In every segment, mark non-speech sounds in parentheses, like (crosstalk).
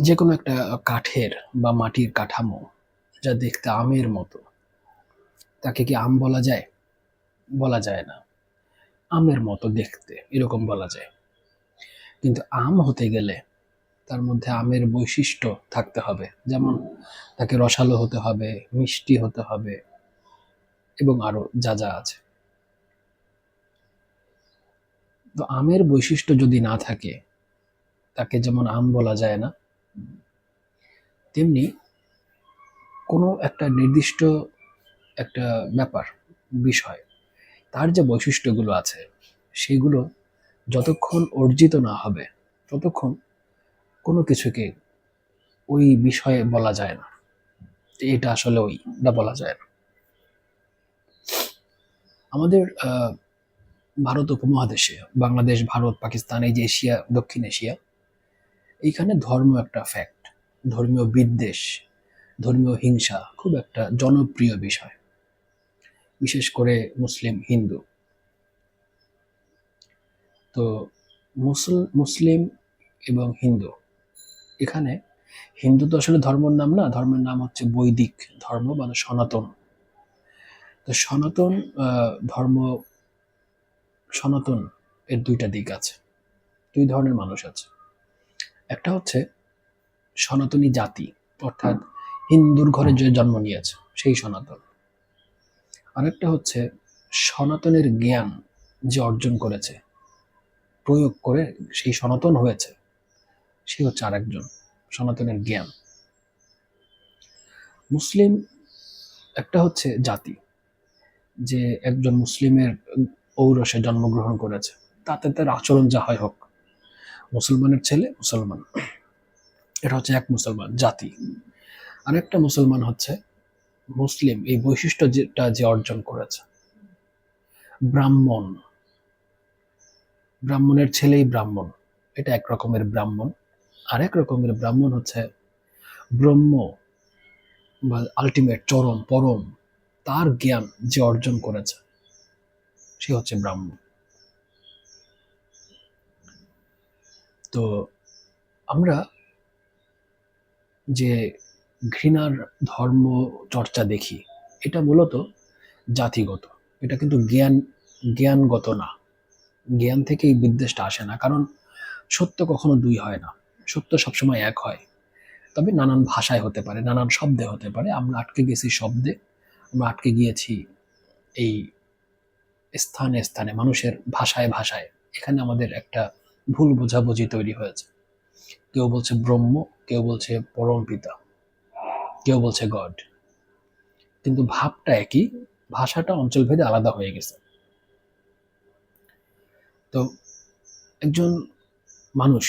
যে কোনো একটা কাঠের বা মাটির কাঠামো যা দেখতে আমের মতো, তাকে কি আম বলা যায়? বলা যায় না। আমের মতো দেখতে এরকম বলা যায়। কিন্তু আম হতে গেলে তার মধ্যে আমের বৈশিষ্ট্য থাকতে হবে। যেমন তাকে রসালো হতে হবে, মিষ্টি হতে হবে এবং আরও যা যা আছে। তো আমের বৈশিষ্ট্য যদি না থাকে, তাকে যেমন আম বলা যায় না তেমনি কোনো একটা নির্দিষ্ট একটা ব্যাপার, বিষয়, তার যে বৈশিষ্ট্যগুলো আছে, সেগুলো যতক্ষণ অর্জিত না হবে, ততক্ষণ কোনো কিছুকে ওই বিষয়ে বলা যায় না। এটা আসলে ওইটা বলা যায় না। আমাদের ভারত উপমহাদেশে, বাংলাদেশ, ভারত, পাকিস্তান, এই যে এশিয়া, দক্ষিণ এশিয়া এইখানে ধর্ম একটা ফ্যাক্ট ধর্মীয় বিদ্বেষ, ধর্মীয় হিংসা খুব একটা জনপ্রিয় বিষয়। বিশেষ করে মুসলিম, হিন্দু। তো মুসল, মুসলিম এবং হিন্দু, এখানে হিন্দু তো আসলে ধর্মের নাম না, ধর্মের নাম হচ্ছে বৈদিক ধর্ম মানে সনাতন। তো সনাতন ধর্ম, সনাতন এর দুইটা দিক আছে। দুই ধরনের মানুষ আছে। একটা হচ্ছে সনাতনী জাতি, অর্থাৎ হিন্দুর ঘরে যে জন্ম নিয়েছে, সেই সনাতন। আরেকটা হচ্ছে সনাতনের জ্ঞান যে অর্জন করেছে, প্রয়োগ করে সেই সনাতন হয়েছে, সে হচ্ছে আরেকজন, সনাতনের জ্ঞান। মুসলিম একটা হচ্ছে জাতি, যে একজন মুসলিমের ঔরসে জন্মগ্রহণ করেছে, তাতে তার আচরণ যা হয় হোক মুসলমানের ছেলে, মুসলমান। এটা হচ্ছে এক মুসলমান জাতি। আরেকটা মুসলমান হচ্ছে মুসলিম। এই বৈশিষ্ট্য যেটা যে অর্জন করেছে। ব্রাহ্মণ। ব্রাহ্মণের ছেলেই ব্রাহ্মণ। এটা এক রকমের ব্রাহ্মণ। আরেক রকমের ব্রাহ্মণ হচ্ছে ব্রহ্ম বা আলটিমেট চরম, পরম। তার জ্ঞান যে অর্জন করেছে, সে হচ্ছে ব্রাহ্মণ। তো আমরা যে ঘৃণার ধর্ম চর্চা দেখি, এটা মূলত জাতিগত। এটা কিন্তু জ্ঞান, জ্ঞানগত না। জ্ঞান থেকে এই বিদ্বেষটা আসে না, কারণ সত্য কখনো দুই হয় না। সত্য সবসময় এক হয়। তবে নানান ভাষায় হতে পারে, নানান শব্দে হতে পারে। আমরা আটকে গেছি শব্দে, আমরা আটকে গিয়েছি এই স্থানে স্থানে, মানুষের ভাষায় ভাষায়। এখানে আমাদের একটা ভুল বোঝাবুঝি তৈরি হয়েছে। কেউ বলছে ব্রহ্ম, কেউ বলছে পরম পিতা, কেউ বলছে গড। কিন্তু ভাবটা একই, ভাষাটা অঞ্চলভেদে আলাদা হয়ে গেছে। তো একজন মানুষ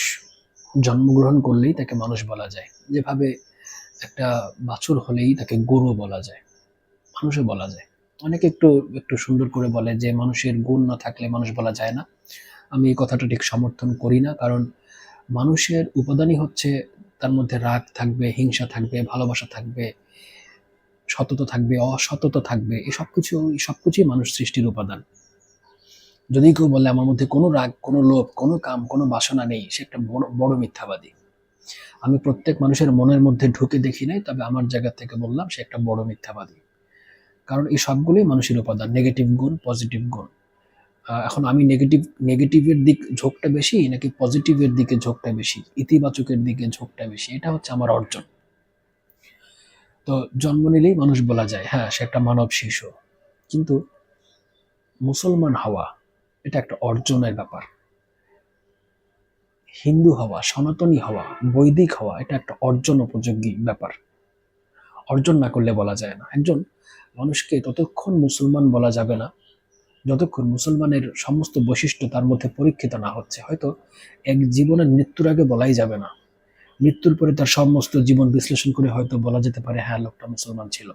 জন্মগ্রহণ করলেই তাকে মানুষ বলা যায়। যেভাবে একটা বাছুর হলেই তাকে গরু বলা যায়, মানুষও বলা যায়। অনেকে একটু একটু সুন্দর করে বলে যে মানুষের গুণ না থাকলে মানুষ বলা যায় না। আমি এই কথাটা ঠিক সমর্থন করি না, কারণ মানুষের উপাদানই হচ্ছে তার মধ্যে রাগ থাকবে, হিংসা থাকবে, ভালোবাসা থাকবে, সততা থাকবে, অসততা থাকবে, এই সব কিছু সব কিছুই মানুষ সৃষ্টির উপাদান। যদি কেউ বলে আমার মধ্যে কোনো রাগ, কোনো লোভ, কোনো কাম, কোনো বাসনা নেই, সে একটা বড় বড় মিথ্যাবাদী। আমি প্রত্যেক মানুষের মনের মধ্যে ঢুকে দেখি নাই, তবে আমার জায়গা থেকে বললাম সে একটা বড় মিথ্যাবাদী। কারণ এই সবগুলোই মানুষের উপাদান নেগেটিভ গুণ পজিটিভ গুণ। এখন আমি নেগেটিভ নেগেটিভের দিক ঝোঁকটা বেশি নাকি পজিটিভের দিকে ঝোঁকটা বেশি? ইতিবাচকের দিকে ঝোঁকটা বেশি, এটা হচ্ছে আমার অর্জন। তো জন্ম নিলেই মানুষ বলা যায় হ্যাঁ সে একটা মানব শিশু। কিন্তু মুসলমান হওয়া, এটা একটা অর্জনের ব্যাপার। হিন্দু হওয়া, সনাতনী হওয়া, বৈদিক হওয়া, এটা একটা অর্জন উপযোগী ব্যাপার। অর্জন না করলে বলা যায় না। একজন মানুষকে ততক্ষণ মুসলমান বলা যাবে না যতক্ষণ মুসলমানের সমস্ত বৈশিষ্ট্য তার মধ্যে পরীক্ষিত না হচ্ছে, হয়তো এক জীবনের মৃত্যুর আগে বলাই যাবে না। মৃত্যুর পরে তার সমস্ত জীবন বিশ্লেষণ করে হয়তো বলা যেতে পারে হ্যাঁ লোকটা মুসলমান ছিল।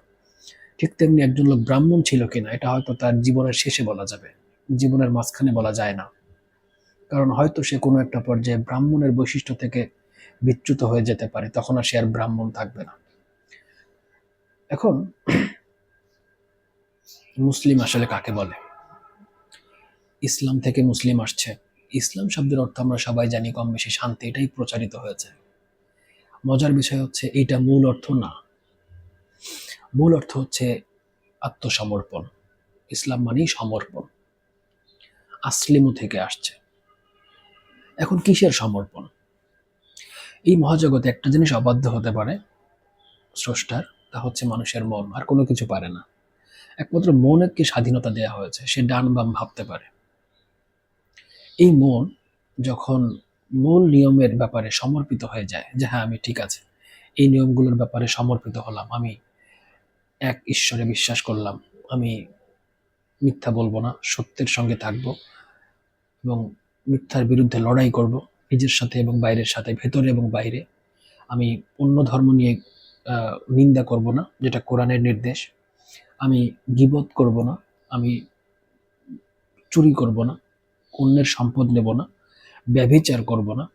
ঠিক তেমনি একজন লোক ব্রাহ্মণ ছিল কিনা, এটা হয়তো তার জীবনের শেষে বলা যাবে। জীবনের মাঝখানে বলা যায় না। কারণ হয়তো সে কোনো একটা পর্যায়ে ব্রাহ্মণের বৈশিষ্ট্য থেকে বিচ্যুত হয়ে যেতে পারে, তখন আর সে আর ব্রাহ্মণ থাকবে না। এখন, মুসলিম আসলে কাকে বলে? ইসলাম থেকে মুসলিম আসছে। ইসলাম শব্দের অর্থ আমরা সবাই জানি কম বেশি শান্তি, এটাই প্রচারিত হয়েছে। মজার বিষয় হচ্ছে, এইটা মূল অর্থ না। মূল অর্থ হচ্ছে আত্মসমর্পণ। ইসলাম মানেই সমর্পণ। আসলিমু থেকে আসছে। এখন কিসের সমর্পণ? এই মহাজগতে একটা জিনিস অবাধ্য হতে পারে, স্রষ্টার, তা হচ্ছে মানুষের মন, আর কোনো কিছু পারে না। একমাত্র মনকে স্বাধীনতা দেওয়া হয়েছে, সে ডান বাম ভাবতে পারে। এই মন যখন মূল নিয়মের ব্যাপারে সমর্পিত হয়ে যায় যে হ্যাঁ আমি ঠিক আছে, এই নিয়মগুলোর ব্যাপারে সমর্পিত হলাম, আমি এক ঈশ্বরে বিশ্বাস করলাম, আমি মিথ্যা বলব না, সত্যের সঙ্গে থাকব এবং মিথ্যার বিরুদ্ধে লড়াই করব, নিজের সাথে এবং বাইরের সাথে, ভেতরে এবং বাইরে। আমি অন্য ধর্ম নিয়ে নিন্দা করব না, যেটা কোরআনের নির্দেশ। আমি গিবত করব না, আমি চুরি করব না অন্যের সম্পদ নেব না, ব্যভিচার করব না।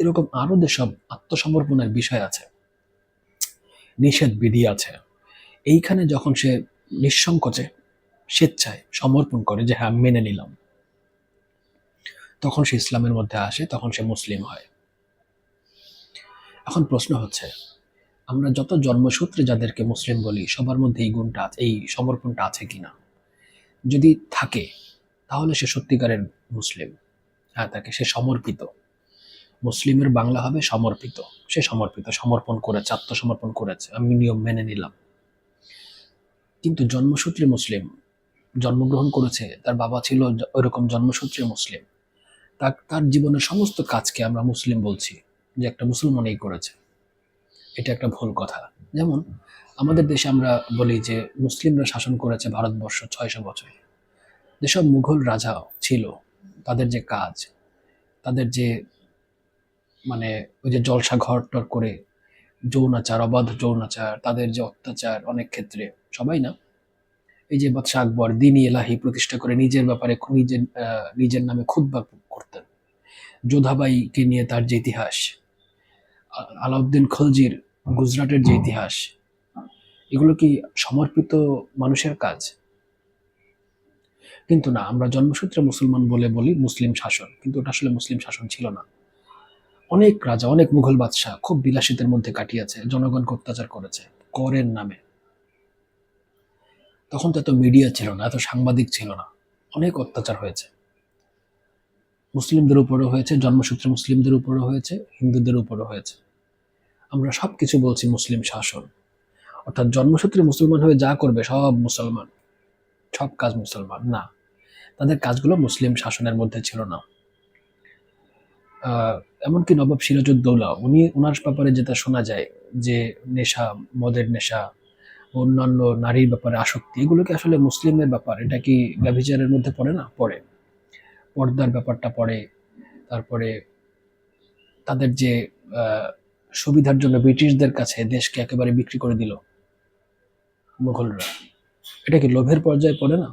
এরকম আরও যেসব আত্মসমর্পণের বিষয় আছে, নিষেধ বিধি আছে, এইখানে যখন সে নিঃসংকোচে, স্বেচ্ছায় সমর্পণ করে যে হ্যাঁ মেনে নিলাম, তখন সে ইসলামের মধ্যে আসে, তখন সে মুসলিম হয়। এখন প্রশ্ন হচ্ছে, আমরা যত জন্মসূত্রে যাদেরকে মুসলিম বলি, সবার মধ্যে এই গুণটা এই সমর্পণটা আছে কিনা? যদি থাকে তাহলে সে সত্যিকারের মুসলিম। হ্যাঁ তাকে সে সমর্পিত। মুসলিমের বাংলা হবে সমর্পিত। সে সমর্পিত, সমর্পণ করেছে, আত্মসমর্পণ করেছে। আমি নিয়ম মেনে নিলাম। কিন্তু জন্মসূত্রে মুসলিম, জন্মগ্রহণ করেছে, তার বাবা ছিল ওইরকম জন্মসূত্রে মুসলিম। তার তার জীবনের সমস্ত কাজকে আমরা মুসলিম বলছি, যে একটা মুসলমানই করেছে। এটা একটা ভুল কথা। যেমন, আমাদের দেশে আমরা বলি যে, মুসলিমরা শাসন করেছে ভারতবর্ষ ছয়শো বছর। যেসব মুঘল রাজা ছিল তাদের যে কাজ তাদের যে মানে ওই যে জলসা ঘর টর করে যৌনাচার অবাধ যৌনাচার তাদের যে অত্যাচার অনেক ক্ষেত্রে সবাই না? এই যে বাদশাহ আকবর দিনী এলাহি প্রতিষ্ঠা করে নিজের ব্যাপারে নিজের নিজের নামে খুদ্া করতেন। যোধাবাইকে নিয়ে তার যে ইতিহাস আলাউদ্দিন খলজির গুজরাটের যে ইতিহাস এগুলো কি সমর্পিত মানুষের কাজ? কিন্তু না, আমরা জন্মসূত্রে মুসলমান বলে বলি মুসলিম শাসন, কিন্তু ওটা আসলে মুসলিম শাসন ছিল না। অনেক রাজা, অনেক মুঘল বাদশাহ খুব বিলাসিতের মধ্যে কাটিয়েছে, জনগণকে অত্যাচার করেছে, করের নামে। তখন তো এত মিডিয়া ছিল না, এত সাংবাদিক ছিল না, অনেক অত্যাচার হয়েছে। মুসলিমদের উপরও হয়েছে, জন্মসূত্রে মুসলিমদের উপরও হয়েছে, হিন্দুদের উপরও হয়েছে। আমরা সব কিছু বলছি মুসলিম শাসন। অর্থাৎ জন্মসূত্রে মুসলমান হয়ে যা করবে সব মুসলমান, সব কাজ মুসলমান, না। তাদের কাজগুলো মুসলিম শাসনের মধ্যে ছিল না। এমনকি নবাব সিরাজউদ্দৌলা, উনি ওনার ব্যাপারে যেটা শোনা যায় যে নেশা, মদের নেশা, অন্যান্য নারীর ব্যাপারে আসক্তি এগুলো কি আসলে মুসলিমের ব্যাপার, এটা কি ব্যভিচারের মধ্যে পড়ে না? পড়ে। পর্দার ব্যাপারটা পড়ে। তারপরে তাদের যে সুবিধার জন্য ব্রিটিশদের কাছে দেশকে একেবারে বিক্রি করে দিল মুঘলরা। এটা কি লোভের পর্যায়ে পড়ে না?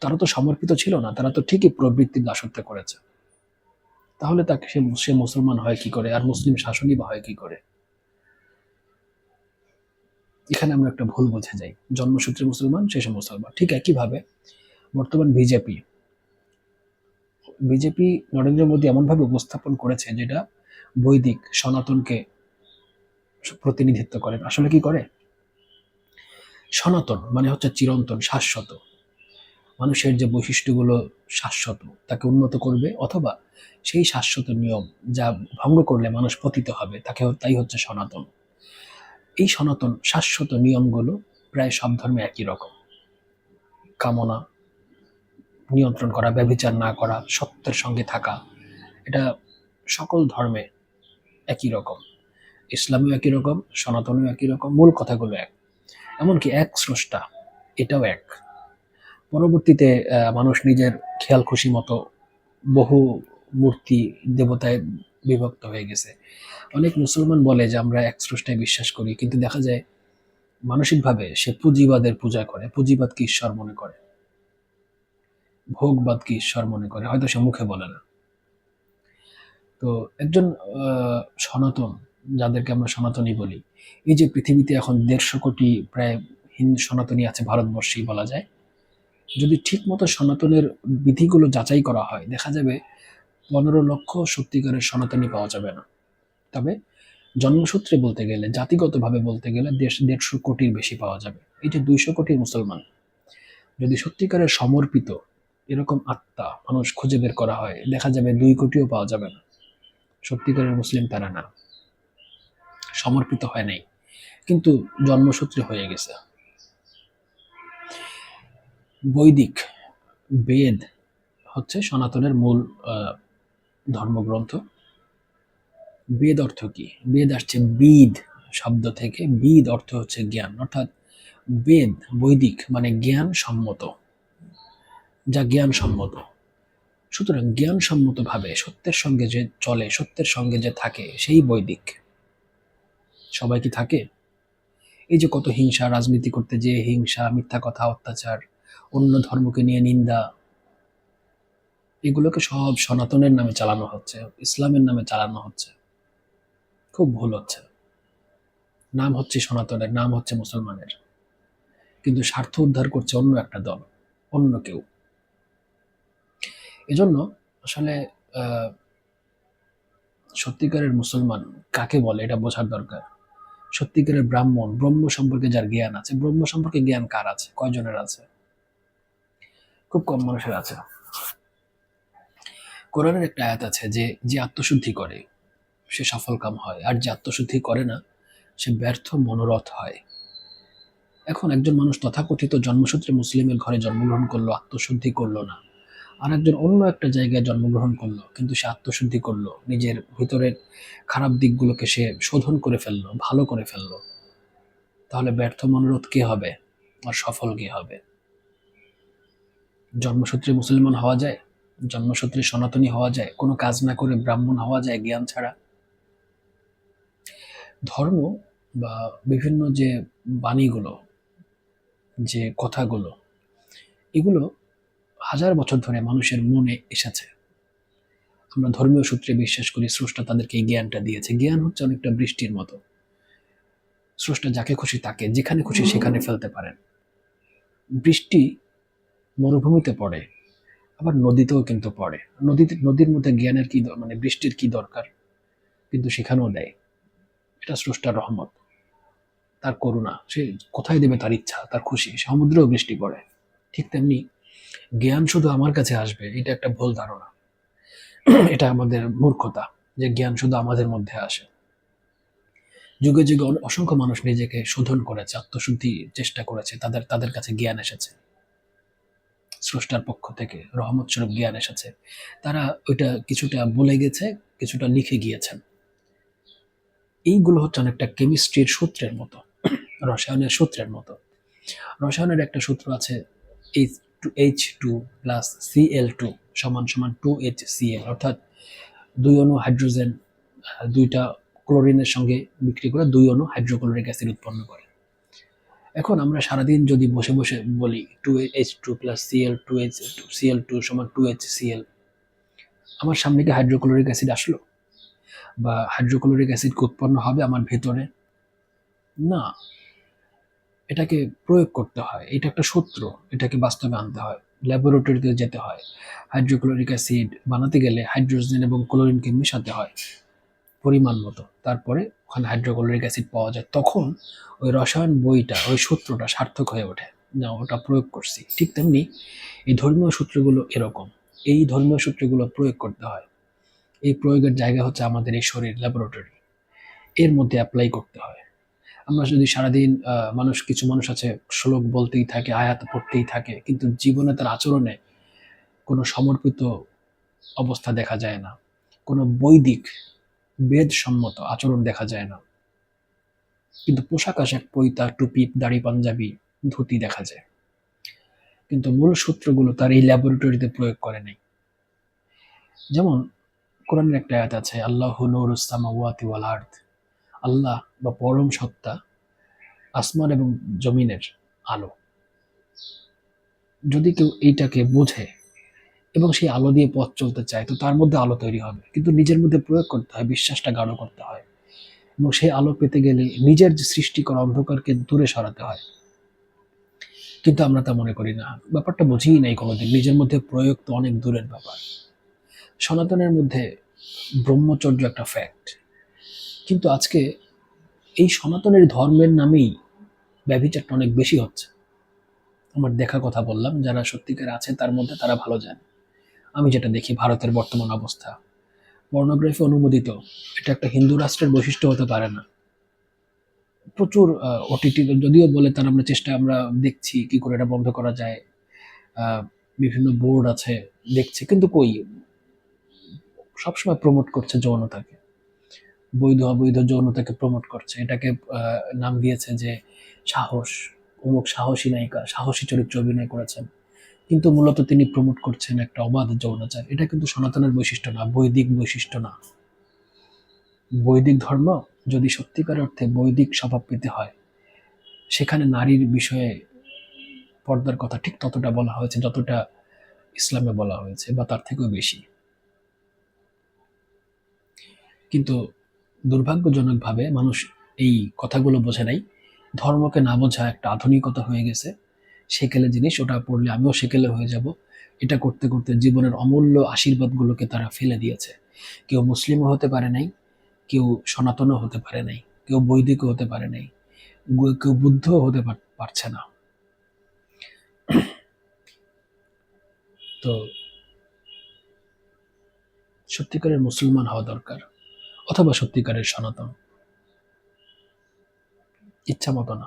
তারা তো সমর্পিত ছিল না, তারা তো ঠিকই প্রবৃত্তির দাসত্ব করেছে। তাহলে তাকে সে সে মুসলমান হয় কি করে? আর মুসলিম শাসনই বা হয় কি করে? এখানে আমরা একটা ভুল বুঝে যাই। জন্মসূত্রে মুসলমান, শেষে মুসলমান। ঠিক একইভাবে বর্তমান বিজেপি। বিজেপি নরেন্দ্র মোদী এমনভাবে উপস্থাপন করেছে যেটা বৈদিক সনাতনকে প্রতিনিধিত্ব করে। আসলে কি করে? সনাতন মানে হচ্ছে চিরন্তন, শাশ্বত। মানুষের যে বৈশিষ্ট্যগুলো শাশ্বত, তাকে উন্নত করবে অথবা সেই শাশ্বত নিয়ম যা ভঙ্গ করলে মানুষ পতিত হবে, তাকে তাই হচ্ছে সনাতন। এই সনাতন, শাশ্বত নিয়মগুলো প্রায় সব ধর্মে একই রকম। কামনা, নিয়ন্ত্রণ করা, ব্যভিচার না করা, সত্যের সঙ্গে থাকা, এটা সকল ধর্মে একই রকম। ইসলামেও একই রকম, সনাতনেও একই রকম, মূল কথাগুলো এক। এমনকি এক স্রষ্টা, এটাও এক। পরবর্তীতে মানুষ নিজের খেয়াল খুশি মতো বহু মূর্তি দেবতায় বিভক্ত হয়ে গেছে। অনেক মুসলমান বলে যে আমরা এক স্রষ্টায় বিশ্বাস করি, কিন্তু দেখা যায় মানসিকভাবে সে পুঁজিবাদের পূজা করে, পুঁজিবাদকে ঈশ্বর মনে করে। ভোগবাদকে ঈশ্বর মনে করে, হয়তো সে মুখে বলে না। তো একজন সনাতন, যাদেরকে আমরা সনাতনী বলি, এই যে পৃথিবীতে এখন দেড়শো কোটি প্রায় হিন্দু সনাতনী আছে, ভারতবর্ষেই বলা যায় যদি ঠিকমতো সনাতনের বিধিগুলো যাচাই করা হয়, দেখা যাবে পনেরো লক্ষ সত্যিকারের সনাতনী পাওয়া যাবে না। তবে জন্মসূত্রে বলতে গেলে, জাতিগতভাবে বলতে গেলে দেশ, দেড়শো কোটির বেশি পাওয়া যাবে। এই যে দুইশো কোটি মুসলমান, যদি সত্যিকারের সমর্পিত এরকম আত্মা মানুষ খুঁজে বের করা হয়, দেখা যাবে দুই কোটিও পাওয়া যাবে না। সত্যিকারের মুসলিম তারা না। সমর্পিত হয় নাই। কিন্তু জন্মসূত্রে হয়ে গেছে। বৈদিক বেদ হচ্ছে সনাতনের মূল ধর্মগ্রন্থ। বেদ অর্থ কি? বেদ আসছে বিদ শব্দ থেকে। বিদ অর্থ হচ্ছে জ্ঞান। অর্থাৎ বেদ, বৈদিক মানে জ্ঞান সম্মত যা জ্ঞান সম্মত সুতরাং জ্ঞান সম্মতভাবে সত্যের সঙ্গে যে চলে, সত্যের সঙ্গে যে থাকে, সেই বৈদিক। সবাই কি থাকে? এই যে কত হিংসা, রাজনীতি করতে যে হিংসা, মিথ্যা কথা, অত্যাচার অন্য ধর্মকে নিয়ে নিন্দা। এগুলোকে সব সনাতনের নামে চালানো হচ্ছে, ইসলামের নামে চালানো হচ্ছে। খুব ভুল হচ্ছে। নাম হচ্ছে সনাতনের, নাম হচ্ছে মুসলমানের। কিন্তু স্বার্থ উদ্ধার করছে অন্য একটা দল, অন্য কেউ। এজন্য আসলে সত্যিকারের মুসলমান কাকে বলে এটা বোঝার দরকার? সত্যিকারের ব্রাহ্মণ, ব্রহ্ম সম্পর্কে যার জ্ঞান আছে, ব্রহ্ম সম্পর্কে জ্ঞান কার আছে? কয়জনের আছে? খুব কম মানুষের আছে। কোরআনের একটা আয়াত আছে যে যে আত্মশুদ্ধি করে, সে সফল কাম হয়। আর যে আত্মশুদ্ধি করে না, সে ব্যর্থ মনোরথ হয়। এখন একজন মানুষ তথাকথিত জন্মসূত্রে মুসলিমের ঘরে জন্মগ্রহণ করল, আত্মশুদ্ধি করল না। আর একজন অন্য একটা জায়গায় জন্মগ্রহণ করল, কিন্তু সে আত্মশুদ্ধি করল। নিজের ভিতরের খারাপ দিকগুলোকে সে শোধন করে ফেলল, ভালো করে ফেলল। তাহলে ব্যর্থ মনোরথ কে হবে? আর সফল কে হবে? জন্মসূত্রে মুসলমান হওয়া যায়, জন্মসূত্রে সনাতনী হওয়া যায়, কোনো কাজ না করে ব্রাহ্মণ হওয়া যায় জ্ঞান ছাড়া। ধর্ম বা বিভিন্ন যে বাণীগুলো, যে কথাগুলো, এগুলো হাজার বছর ধরে মানুষের মনে এসেছে। আমরা ধর্মীয় সূত্রে বিশ্বাস করি, স্রষ্টা তাদেরকে এই জ্ঞানটা দিয়েছে। জ্ঞান হচ্ছে অনেকটা বৃষ্টির মতো। স্রষ্টা যাকে খুশি তাকে, যেখানে খুশি সেখানে ফেলতে পারেন। বৃষ্টি মরুভূমিতে পড়ে, আবার নদীতেও কিন্তু পড়ে। নদীতে নদীর মধ্যে জ্ঞানের কি মানে বৃষ্টির কি দরকার? কিন্তু সেখানেও দেয়। এটা স্রষ্টার রহমত। তার করুণা, সে কোথায় দেবে তার ইচ্ছা, তার খুশি? সমুদ্রেও বৃষ্টি পড়ে। ঠিক তেমনি জ্ঞান শুধু আমার কাছে আসবে, এটা একটা ভুল ধারণা। (clears throat) এটা আমাদের মূর্খতা, যে জ্ঞান শুধু আমাদের মধ্যে আসে। যুগে যুগে অসংখ্য মানুষ নিজেকে শোধন করেছে, আত্মশুদ্ধি চেষ্টা করেছে, তাদের তাদের কাছে জ্ঞান এসেছে। স্রষ্টার পক্ষ থেকে রহমত স্বরূপ জ্ঞান এসেছে। তারা ওইটা কিছুটা বলে গেছে, কিছুটা লিখে গিয়েছেন। এইগুলো হচ্ছে অনেকটা কেমিস্ট্রির সূত্রের মতো, রসায়নের সূত্রের মতো। রসায়নের একটা সূত্র আছে H two H two plus Cl two সমান সমান টু এইচ সিএল অর্থাৎ দুই অণু হাইড্রোজেন দুইটা ক্লোরিনের সঙ্গে বিক্রি করে দুই অণু হাইড্রোক্লোরিক অ্যাসিড উৎপন্ন করে। এখন আমরা সারাদিন যদি বসে বসে বলি two H two plus Cl two H Cl two সমান টু এইচ সিএল আমার সামনে কি হাইড্রোক্লোরিক অ্যাসিড আসলো? বা হাইড্রোক্লোরিক অ্যাসিড উৎপন্ন হবে আমার ভেতরে? না। এটাকে প্রয়োগ করতে হয়। এটা একটা সূত্র। এটাকে বাস্তবে আনতে হয়। ল্যাবরেটরিতে যেতে হয়। হাইড্রোক্লোরিক অ্যাসিড বানাতে গেলে হাইড্রোজেন এবং ক্লোরিনকে মেশাতে হয়। পরিমাণ মতো। তারপরে ওখানে হাইড্রোক্লোরিক অ্যাসিড পাওয়া যায়। তখন ওই রসায়ন বইটা, ওই সূত্রটা সার্থক হয়ে ওঠে। না ওটা প্রয়োগ করছি। ঠিক তেমনি এই ধর্মীয় সূত্রগুলো এরকম। এই ধর্মীয় সূত্রগুলো প্রয়োগ করতে হয়। এই প্রয়োগের জায়গা হচ্ছে আমাদের এই শরীর ল্যাবরেটরি এর মধ্যে অ্যাপ্লাই করতে হয়। আমরা যদি সারাদিন মানুষ, কিছু মানুষ আছে, শ্লোক বলতেই থাকে, আয়াত পড়তেই থাকে, কিন্তু জীবনে তার আচরণে কোনো সমর্পিত অবস্থা দেখা যায় না। কোনো বৈদিক বেদ সম্মত আচরণ দেখা যায় না। কিন্তু পোশাক আশাক, পৈতা, টুপি, দাড়ি, পাঞ্জাবি, ধুতি দেখা যায়। কিন্তু মূল সূত্রগুলো তার এই ল্যাবরেটরিতে প্রয়োগ করে নাই। যেমন কোরআনের একটা আয়াত আছে, আল্লাহ নুরুসামাওয়াতি ওয়াল আর্থ আল্লাহ বা পরম সত্তা আসমান এবং জমিনের আলো। যদি কেউ এইটাকে বোঝে এবং সেই আলো দিয়ে পথ চলতে চায়, তো তার মধ্যে আলো তৈরি হবে। কিন্তু নিজের মধ্যে প্রয়োগ করতে হয়, বিশ্বাসটা গাঢ় করতে হয়। এবং সেই আলো পেতে গেলে নিজের যে সৃষ্টি করা অন্ধকারকে দূরে সরাতে হয়। কিন্তু আমরা তা মনে করি না। ব্যাপারটা বুঝিই নাই কোনোদিন। নিজের মধ্যে প্রয়োগ তো অনেক দূরের ব্যাপার। সনাতনের মধ্যে ব্রহ্মচর্য একটা ফ্যাক্ট কিন্তু আজকে এই সনাতনের ধর্মের নামেই ব্যভিচারটা অনেক বেশি হচ্ছে। আমার দেখা কথা বললাম, যারা সত্যিকার আছে তার মধ্যে তারা ভালো জানে। আমি যেটা দেখি ভারতের বর্তমান অবস্থা। পর্নোগ্রাফি অনুমোদিত। এটা একটা হিন্দু রাষ্ট্রের বৈশিষ্ট্য হতে পারে না। প্রচুর ওটিটি যদিও বলে তার আমরা চেষ্টা আমরা দেখছি কি করে এটা বন্ধ করা যায়। বিভিন্ন বোর্ড আছে, দেখছে। কিন্তু কই? সবসময় প্রমোট করছে যৌনতাকে। বৈধ, অবৈধ যৌনতাকে প্রমোট করছে। এটাকে নাম দিয়েছে যে সাহস, অমুক সাহসী নায়িকা, সাহসী চরিত্র অভিনয় করেছেন। কিন্তু মূলত তিনি প্রমোট করছেন একটা অবাধ যৌনাচার এটা কিন্তু সনাতনের বৈশিষ্ট্য না, বৈদিক বৈশিষ্ট্য না। বৈদিক ধর্ম যদি সত্যিকার অর্থে বৈদিক স্বভাব পেতে হয়, সেখানে নারীর বিষয়ে পর্দার কথা ঠিক ততটা বলা হয়েছে যতটা ইসলামে বলা হয়েছে বা তার থেকেও বেশি। কিন্তু দুর্ভাগ্যজনকভাবে মানুষ এই কথাগুলো বোঝে নাই। ধর্মকে না বোঝা একটা আধুনিকতা হয়ে গেছে। সেকেলে জিনিস, ওটা পড়লে আমিও সেকেলে হয়ে যাব। এটা করতে করতে জীবনের অমূল্য আশীর্বাদগুলোকে তারা ফেলে দিয়েছে। কেউ মুসলিমও হতে পারে নাই, কেউ সনাতনও হতে পারে নাই, কেউ বৈদিকও হতে পারে নাই কেউ বুদ্ধও হতে পারছে না। তো সত্যিকারের মুসলমান হওয়া দরকার, অথবা সত্যিকারের সনাতন। ইচ্ছা মতো না।